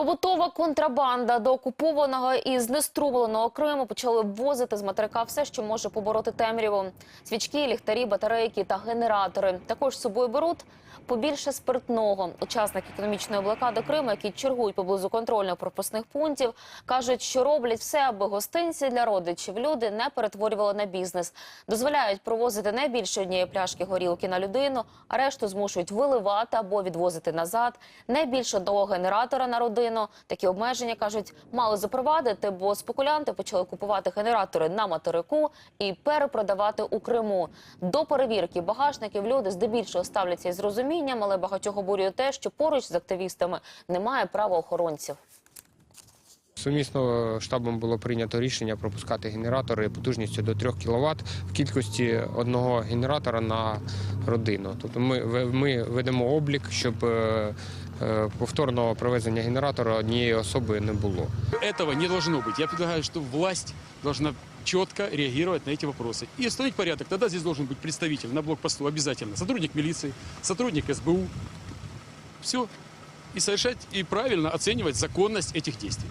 Побутова контрабанда до окупованого і знеструмленого Криму почали ввозити з материка все, що може побороти темряву. Свічки, ліхтарі, батарейки та генератори. Також з собою беруть побільше спиртного. Учасники економічної блокади Криму, які чергують поблизу контрольно-пропускних пунктів, кажуть, що роблять все, аби гостинці для родичів люди не перетворювали на бізнес. Дозволяють провозити не більше однієї пляшки горілки на людину, а решту змушують виливати або відвозити назад. Не більше одного генератора на родину. Такі обмеження кажуть, мали запровадити, бо спекулянти почали купувати генератори на материку і перепродавати у Криму. До перевірки багажників люди здебільшого ставляться із розумінням, але багатьох обурює те, що поруч з активістами немає правоохоронців. Сумісно штабом було прийнято рішення пропускати генератори потужністю до 3 кВт в кількості одного генератора на родину. Тобто ми, ве- ми ведемо облік, щоб е, е, повторного провезення генератора однієї особи не було. Этого не должно быть. Я предлагаю, что власть должна четко реагировать на эти вопросы. И установить порядок. Тогда здесь должен быть представитель на блокпосту обязательно. Сотрудник милиции, сотрудник СБУ. Все. И совершать, и правильно оценивать законность этих действий.